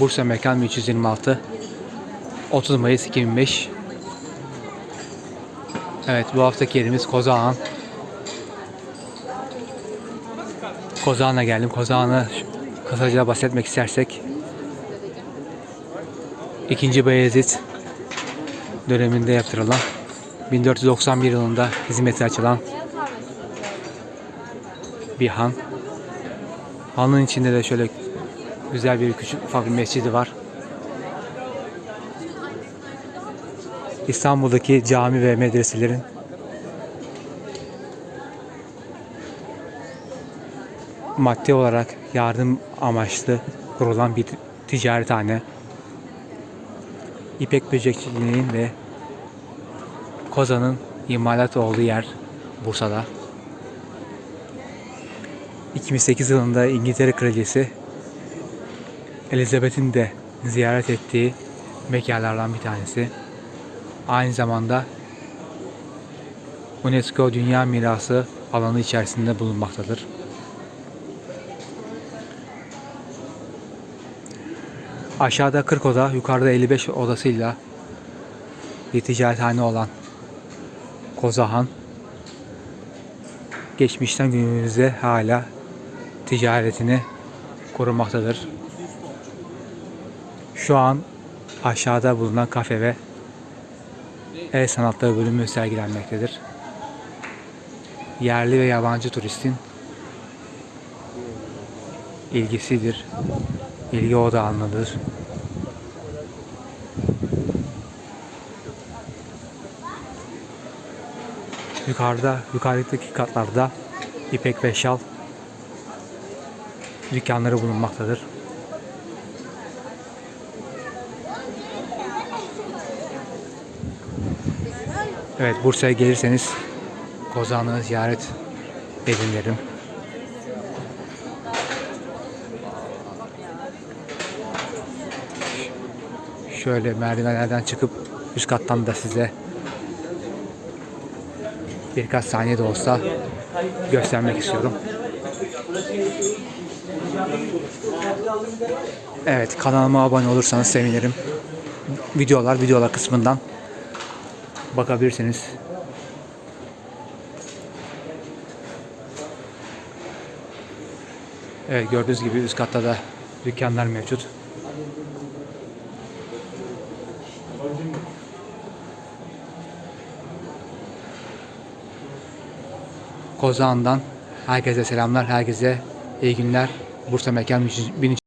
Bursa Mekan 326 30 Mayıs 2005 Evet bu haftaki yerimiz Kozağan Kozağan'a geldim. Kozağan'a kısaca bahsetmek istersek 2. Bayezid döneminde yaptırılan 1491 yılında hizmete açılan bir han. Hanın içinde de şöyle güzel bir küçük ufak bir mescidi var. İstanbul'daki cami ve medreselerin maddi olarak yardım amaçlı kurulan bir ticarethane. İpek böcekçiliğinin ve kozanın imalat olduğu yer Bursa'da. 2008 yılında İngiltere Kraliçesi Elizabeth'in de ziyaret ettiği mekanlardan bir tanesi. Aynı zamanda UNESCO Dünya Mirası alanı içerisinde bulunmaktadır. Aşağıda 40 oda, yukarıda 55 odasıyla bir ticarethane olan Kozahan geçmişten günümüze hala ticaretini korumaktadır. Şu an aşağıda bulunan kafe ve el sanatları bölümü sergilenmektedir. Yerli ve yabancı turistin ilgisidir. İlgi odağındadır. Yukarıda, yukarıdaki katlarda ipek ve şal dükkanları bulunmaktadır. Evet Bursa'ya gelirseniz Kozan'ı ziyaret edin derim. Şöyle merdivenlerden çıkıp üst kattan da size birkaç saniye de olsa göstermek istiyorum. Evet kanalıma abone olursanız sevinirim. Videolar videolar kısmından bakabilirsiniz. Evet gördüğünüz gibi üst katta da dükkanlar mevcut. Kozağan'dan herkese selamlar, herkese iyi günler. Bursa Mekan 1300